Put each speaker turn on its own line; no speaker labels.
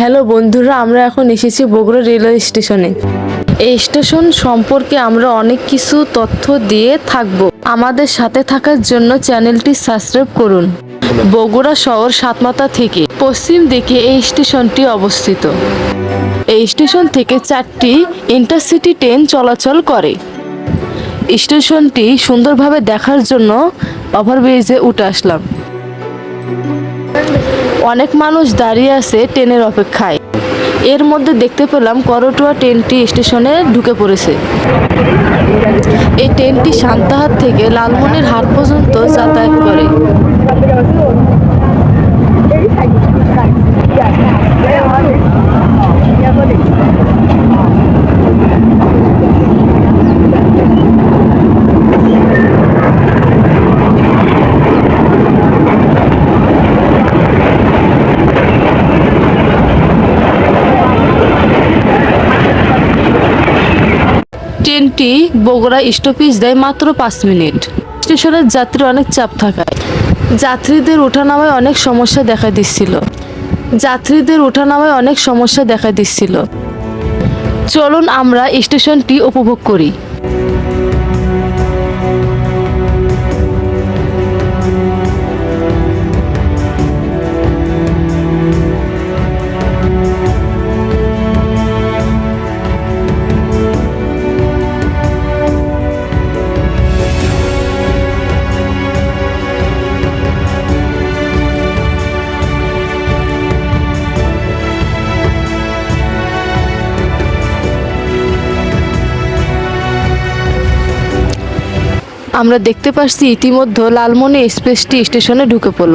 Hello বন্ধুরা, আমরা এখন এসেছি বগুড়া রেলওয়ে স্টেশনে। এই স্টেশন সম্পর্কে আমরা অনেক কিছু তথ্য দিয়ে থাকব। আমাদের সাথে থাকার জন্য চ্যানেলটি সাবস্ক্রাইব করুন। বগুড়া শহর সাতমাথা থেকে পশ্চিম দিকে এই স্টেশনটি অবস্থিত। এই স্টেশন থেকে চারটি ইন্টারসিটি ট্রেন চলাচল করে। স্টেশনটি সুন্দরভাবে দেখার জন্য ওভারব্রিজে উঠে আসলাম। অনেক মানুষ দাঁড়িয়ে আছে ট্রেনের অপেক্ষায়। এর মধ্যে দেখতে পেলাম করটোয়া ট্রেনটি স্টেশনে ঢুকে পড়েছে। এই ট্রেনটি সান্তাহাট থেকে লালমনির হাট পর্যন্ত যাতায়াত করে। ট্রেনটি বগুড়া স্টপেজ দেয় মাত্র পাঁচ মিনিট। স্টেশনের যাত্রী অনেক চাপ থাকায়। যাত্রীদের ওঠানামায় অনেক সমস্যা দেখা দিচ্ছিল। যাত্রীদের ওঠানামায় অনেক সমস্যা দেখা দিচ্ছিল। চলুন আমরা স্টেশনটি উপভোগ করি। আমরা দেখতে পাচ্ছি ইতিমধ্যে লালমনি এক্সপ্রেসটি স্টেশনে ঢুকে পড়ল।